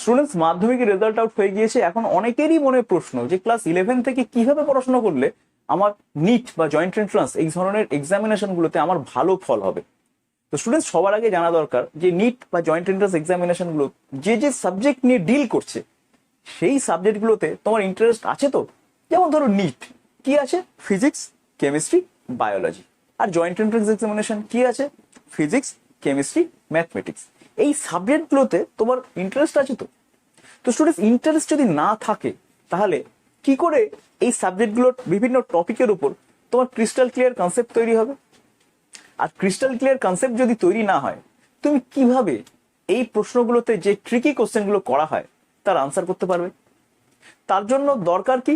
Students মাধ্যমিকের result out হয়ে গিয়েছে, এখন অনেকেরই মনে প্রশ্ন যে ক্লাস ইলেভেন থেকে কীভাবে পড়াশোনা করলে আমার নিট বা জয়েন্ট এন্ট্রান্স এই ধরনের এক্সামিনেশন গুলোতে আমার ভালো ফল হবে। তো স্টুডেন্টস সবার আগে জানা দরকার যে নিট বা জয়েন্ট এন্ট্রান্স এক্সামিনেশনগুলো যে যে সাবজেক্ট নিয়ে ডিল করছে, সেই সাবজেক্টগুলোতে তোমার ইন্টারেস্ট আছে তো? যেমন ধরো নিট কি আছে? ফিজিক্স কেমিস্ট্রি বায়োলজি আর জয়েন্ট এন্ট্রান্স এক্সামিনেশন কি আছে? ফিজিক্স কেমিস্ট্রি ম্যাথমেটিক্স এই সাবজেক্টগুলোতে তোমার ইন্টারেস্ট আছে তো? তো স্টুডেন্টস ইন্টারেস্ট যদি না থাকে, তাহলে কি করে এই সাবজেক্টগুলোর বিভিন্ন টপিকের উপর তোমার ক্রিস্টাল ক্লিয়ার কনসেপ্ট তৈরি হবে? আর ক্রিস্টাল ক্লিয়ার কনসেপ্ট যদি তৈরি না হয়, তুমি কীভাবে এই প্রশ্নগুলোতে যে ট্রিকি কোশ্চেনগুলো করা হয়, তার আনসার করতে পারবে? তার জন্য দরকার কি?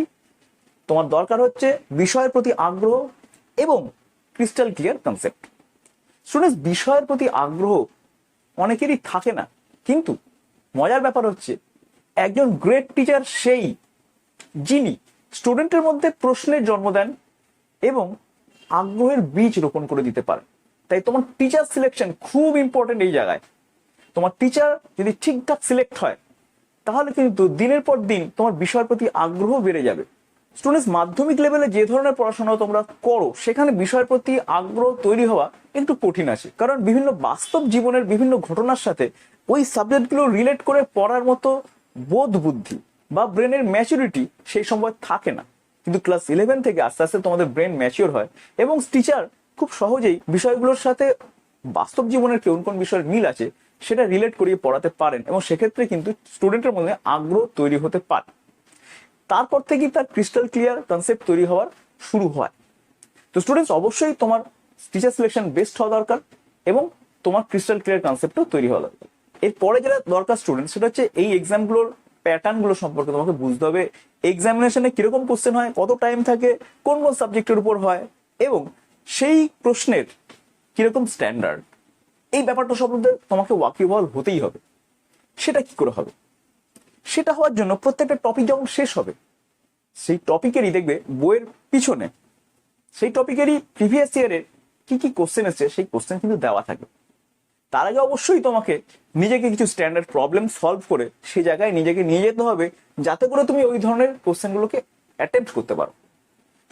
তোমার দরকার হচ্ছে বিষয়ের প্রতি আগ্রহ এবং ক্রিস্টাল ক্লিয়ার কনসেপ্ট স্টুডেন্টস বিষয়ের প্রতি আগ্রহ অনেকেরই থাকে না। কিন্তু মজার ব্যাপার হচ্ছে, একজন গ্রেট টিচার সেই যিনি স্টুডেন্টের মধ্যে প্রশ্নের জন্ম দেন এবং আগ্রহের বীজ রোপণ করে দিতে পারেন। তাই তোমার টিচার সিলেকশন খুব ইম্পর্টেন্ট এই জায়গায়। তোমার টিচার যদি ঠিকঠাক সিলেক্ট হয়, তাহলে কিন্তু দিনের পর দিন তোমার বিষয়ের প্রতি আগ্রহ বেড়ে যাবে। স্টুডেন্টস মাধ্যমিক লেভেলে যে ধরনের পড়াশোনা তোমরা করো, সেখানে বিষয়ের প্রতি আগ্রহ তৈরি হওয়া একটু কঠিন আছে। কারণ বিভিন্ন বাস্তব জীবনের বিভিন্ন ঘটনার সাথে ওই সাবজেক্টগুলো রিলেট করে পড়ার মতো বোধ বুদ্ধি বা ব্রেনের ম্যাচুরিটি সেই সময় থাকে না। কিন্তু ক্লাস ইলেভেন থেকে আস্তে আস্তে তোমাদের ব্রেন ম্যাচিওর হয় এবং টিচার খুব সহজেই বিষয়গুলোর সাথে বাস্তব জীবনের কোন কোন বিষয়ের মিল আছে, সেটা রিলেট করিয়ে পড়াতে পারেন এবং সেক্ষেত্রে কিন্তু স্টুডেন্টের মধ্যে আগ্রহ তৈরি হতে পারে। তারপর থেকেই তার ক্রিস্টাল ক্লিয়ার কনসেপ্ট তৈরি হওয়ার শুরু হয়। তো স্টুডেন্টস অবশ্যই তোমার টিচার সিলেকশন বেস্ট হওয়া দরকার এবং তোমার ক্রিস্টাল ক্লিয়ার কনসেপ্টও তৈরি হওয়া দরকার। এরপরে যেটা দরকার স্টুডেন্ট সেটা হচ্ছে এই এক্সামগুলোর প্যাটার্নগুলো সম্পর্কে তোমাকে বুঝতে হবে। এক্সামিনেশনে কীরকম কোশ্চেন হয়, কত টাইম থাকে, কোন কোন সাবজেক্টের উপর হয় এবং সেই প্রশ্নের কীরকম স্ট্যান্ডার্ড এই ব্যাপারটা সম্বন্ধে তোমাকে ওয়াকিবল হতেই হবে। সেটা কি করে হবে? সেটা হওয়ার জন্য প্রত্যেকটা টপিক যখন শেষ হবে, সেই টপিকেরই দেখবে বইয়ের পিছনে, সেই টপিকেরই প্রিভিয়াস ইয়ারের কি কি কোশ্চেন এসছে, সেই কোশ্চেন কিন্তু দেওয়া থাকে। তার আগে অবশ্যই তোমাকে নিজেকে কিছু স্ট্যান্ডার্ড প্রবলেম সলভ করে সেই জায়গায় নিজেকে নিয়ে যেতে হবে, যাতে করে তুমি ওই ধরনের কোশ্চেনগুলোকে অ্যাটেম্প করতে পারো।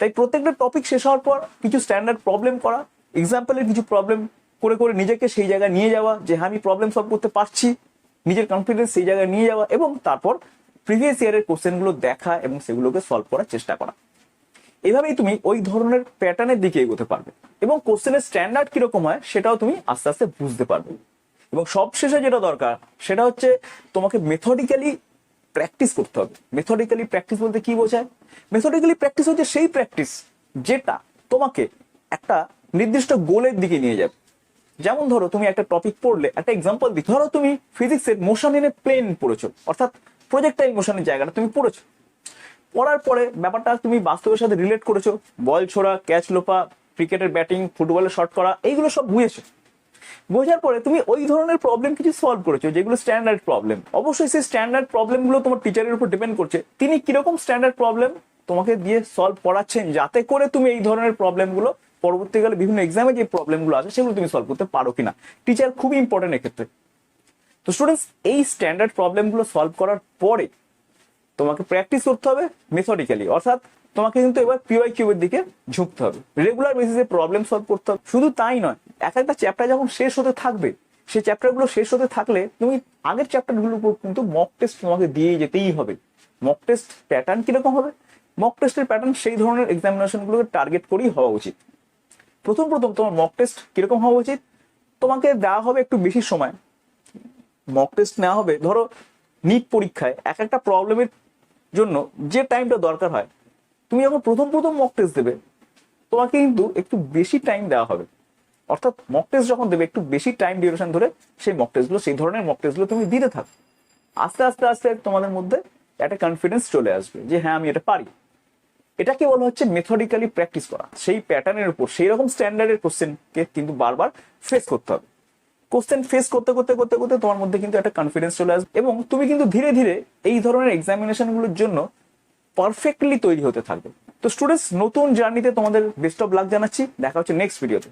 তাই প্রত্যেকটা টপিক শেষ হওয়ার পর কিছু স্ট্যান্ডার্ড প্রবলেম করা এক্সাম্পলের কিছু প্রবলেম করে করে নিজেকে সেই জায়গায় নিয়ে যাওয়া, যে হ্যাঁ আমি প্রবলেম সলভ করতে পারছি নিজের কনফিডেন্স সেই জায়গায় নিয়ে যাওয়া এবং তারপর প্রিভিয়াস ইয়ারের কোশ্চেনগুলো দেখা এবং সেগুলোকে সলভ করার চেষ্টা করা। এভাবেই তুমি ওই ধরনের প্যাটার্নের দিকে এগোতে পারবে এবং কোশ্চেনের স্ট্যান্ডার্ড কীরকম হয় সেটাও তুমি আস্তে আস্তে বুঝতে পারবে। এবং সবশেষে যেটা দরকার সেটা হচ্ছে তোমাকে মেথডিক্যালি প্র্যাকটিস করতে হবে। মেথডিক্যালি প্র্যাকটিস বলতে কি বোঝায়? মেথডিক্যালি প্র্যাকটিস হচ্ছে সেই প্র্যাকটিস যেটা তোমাকে একটা নির্দিষ্ট গোলের দিকে নিয়ে যাবে। যেমন ধরো তুমি একটা টপিক পড়লে, একটা এক্সাম্পল দিই। ধরো তুমি ফিজিক্সের মোশন ইন এ প্লেন পড়েছো, অর্থাৎ প্রজেক্টাইল মোশনের জায়গাটা তুমি পড়েছো। পড়ার পরে ব্যাপারটা তুমি বাস্তবের সাথে রিলেট করেছ, বল ছোড়া ক্যাচ লোপা ক্রিকেটের ব্যাটিং ফুটবলের শট করা, এইগুলো সব বুঝেছ। বোঝার পরে তুমি ওই ধরনের প্রবলেম কিছু সলভ করেছ, যেগুলো স্ট্যান্ডার্ড প্রবলেম অবশ্যই সেই স্ট্যান্ডার্ড প্রবলেমগুলো তোমার টিচারের উপর ডিপেন্ড করছে। তিনি কীরকম স্ট্যান্ডার্ড প্রবলেম তোমাকে দিয়ে সলভ করাচ্ছেন, যাতে করে তুমি এই ধরনের প্রবলেমগুলো পরবর্তীকালে বিভিন্ন এক্সামে যে প্রবলেমগুলো আছে, সেগুলো তুমি সলভ করতে পারো কিনা। টিচার খুবই ইম্পর্টেন্ট এক্ষেত্রে। তো স্টুডেন্টস এই স্ট্যান্ডার্ড প্রবলেমগুলো সলভ করার পরে তোমাকে প্র্যাকটিস করতে হবে মেথডিক্যালি অর্থাৎ তোমাকে কিন্তু এবার পিওয়াই কিউবের দিকে ঝুঁকতে হবে। রেগুলার বেসিসে প্রবলেম সলভ করতে হবে। শুধু তাই নয়, এক একটা চ্যাপ্টার যখন শেষ হতে থাকবে, সেই চ্যাপ্টারগুলো শেষ হতে থাকলে তুমি আগের চ্যাপ্টারগুলোর উপর কিন্তু মক টেস্ট তোমাকে দিয়ে যেতেই হবে। মক টেস্ট প্যাটার্ন কীরকম হবে? মক টেস্টের প্যাটার্ন সেই ধরনের এক্সামিনেশনগুলোকে টার্গেট করেই হওয়া উচিত। প্রথম প্রথম তোমার মক টেস্ট কীরকম হওয়া উচিত? তোমাকে দেওয়া হবে একটু বেশি সময়। মক টেস্ট নেওয়া হবে, ধরো নিট পরীক্ষায় এক একটা প্রবলেমের জন্য যে টাইমটা দরকার হয়, তুমি যখন প্রথম প্রথম মক টেস্ট দেবে, তোমাকে কিন্তু একটু বেশি টাইম দেওয়া হবে। অর্থাৎ মক টেস্ট যখন দেবে, একটু বেশি টাইম ডিউরেশন ধরে সেই মক টেস্টগুলো সেই ধরনের মক টেস্টগুলো তুমি দিতে থাকো। আস্তে আস্তে আস্তে তোমাদের মধ্যে একটা কনফিডেন্স চলে আসবে যে হ্যাঁ আমি এটা পারি। এটাকে বলা হচ্ছে মেথডিক্যালি প্র্যাকটিস করা। সেই প্যাটার্নের উপর, সেই রকম স্ট্যান্ডার্ডের কোশ্চেনকে কিন্তু বারবার ফেস করতে হবে। কোশ্চেন ফেস করতে করতে করতে করতে তোমার মধ্যে কিন্তু একটা কনফিডেন্স চলে আসবে এবং তুমি কিন্তু ধীরে ধীরে এই ধরনের এক্সামিনেশনগুলোর জন্য পারফেক্টলি তৈরি হতে থাকবে। তো স্টুডেন্টস নতুন জার্নিতে তোমাদের বেস্ট অফ লাক জানাচ্ছি। দেখা হচ্ছে নেক্সট ভিডিওতে